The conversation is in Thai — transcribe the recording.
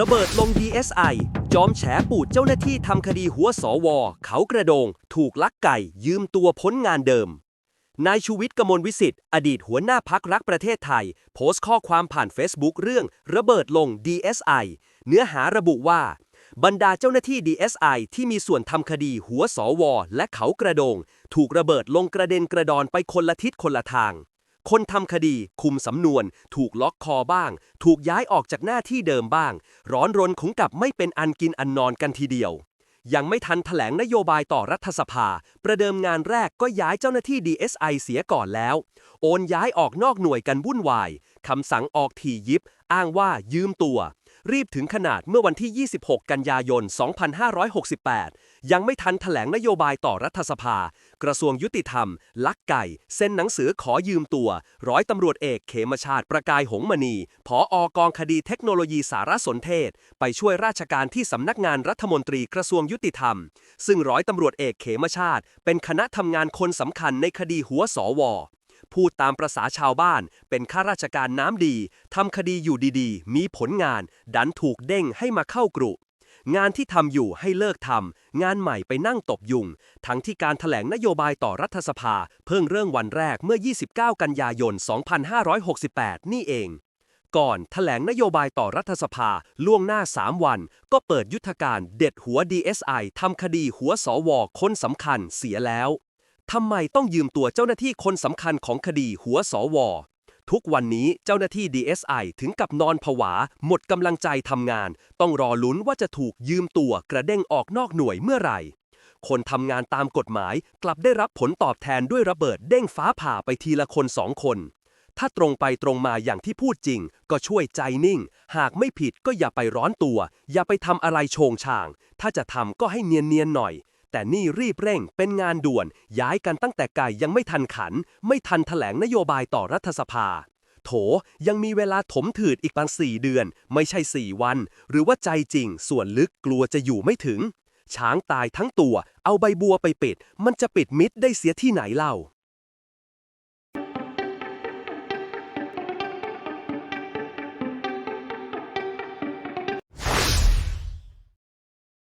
ระเบิดลง DSI จอมแฉปูดเจ้าหน้าที่ทำคดีหัวสวเขากระโดง ถูกลักไก่ ยืมตัวพ้นงานเดิม นายชูวิทย์กมลวิสิทธิ์อดีตหัวหน้าพักรักประเทศไทย โพสต์ข้อความผ่าน Facebook เรื่องระเบิดลง DSI เนื้อหาระบุว่า บรรดาเจ้าหน้าที่ DSI ที่มีส่วนทำคดีหัวสวและเขากระโดง ถูกระเบิดลงกระเด็นกระดอนไปคนละทิศคนละทาง คนทำคดี คุมสำนวน ถูกล็อกคอบ้าง ถูกย้ายออกจากหน้าที่เดิมบ้าง ร้อนรนขุงกับไม่เป็นอันกินอันนอนกันทีเดียว ยังไม่ทันถแถลงนโยบายต่อรัฐสภา ประเดิมงานแรกก็ย้ายเจ้าหน้าที่ DSI เสียก่อนแล้ว โอนย้ายออกนอกหน่วยกันวุ่นวาย คำสั่งออกถี่ยิบ อ้างว่ายืมตัว รีบถึงขนาดเมื่อวันที่ 26 กันยายน 2568 ยังไม่ทันถแถลงนโยบายต่อรัฐสภา กระทรวงยุติธรรม ลักไก่เซ็นหนังสือขอยืมตัว ร้อยตำรวจเอกเขมชาติประกายหงมณีผออกองคดีเทคโนโลยีสารสนเทศ ไปช่วยราชการที่สำนักงานรัฐมนตรีกระทรวงยุติธรรม ซึ่งร้อยตำรวจเอกเขมชาติ เป็นคณะทำงานคนสำคัญในคดีหัวสว พูดตามประษาชาวบ้าน เป็นข้าราชการน้ำดี ทำคดีอยู่ดีๆ มีผลงาน ดันถูกเด้งให้มาเข้ากรุงานที่ทำอยู่ให้เลิกทำ งานใหม่ไปนั่งตบยุง ทั้งที่การถแถลงนโยบายต่อรัฐสภา เพิ่งเริ่มวันแรกเมื่อ 29 กันยายน 2568 นี่เอง ก่อนถแถลงนโยบายต่อรัฐสภาล่วงหน้า 3 วัน ก็เปิดยุทธการเด็ดหัว DSI ทำคดีหัวสวคนสำคัญเสียแล้ว ทำไมต้องยืมตัวเจ้าหน้าที่คนสำคัญของคดีหัวสวทุกวันนี้เจ้าหน้าที่ DSI ถึงกับนอนผวา หมดกำลังใจทำงาน ต้องรอลุ้นว่าจะถูกยืมตัวกระเด้งออกนอกหน่วยเมื่อไหร่ คนทำงานตามกฎหมายกลับได้รับผลตอบแทนด้วยระเบิดเด้งฟ้าผ่าไปทีละคนสองคน ถ้าตรงไปตรงมาอย่างที่พูดจริง ก็ช่วยใจนิ่ง หากไม่ผิดก็อย่าไปร้อนตัว อย่าไปทำอะไรโชงช่าง ถ้าจะทำก็ให้เนียนๆหน่อย แต่นี่รีบเร่งเป็นงานด่วน ย้ายกันตั้งแต่ไก่ยังไม่ทันขัน ไม่ทันถแถลงนโยบายต่อรัฐสภา โถยังมีเวลาถมถืดอีกประมาณสี่เดือน ไม่ใช่สี่วัน หรือว่าใจจริง ส่วนลึกกลัวจะอยู่ไม่ถึง ช้างตายทั้งตัว เอาใบบัวไปปิด มันจะปิดมิดได้เสียที่ไหนเล่า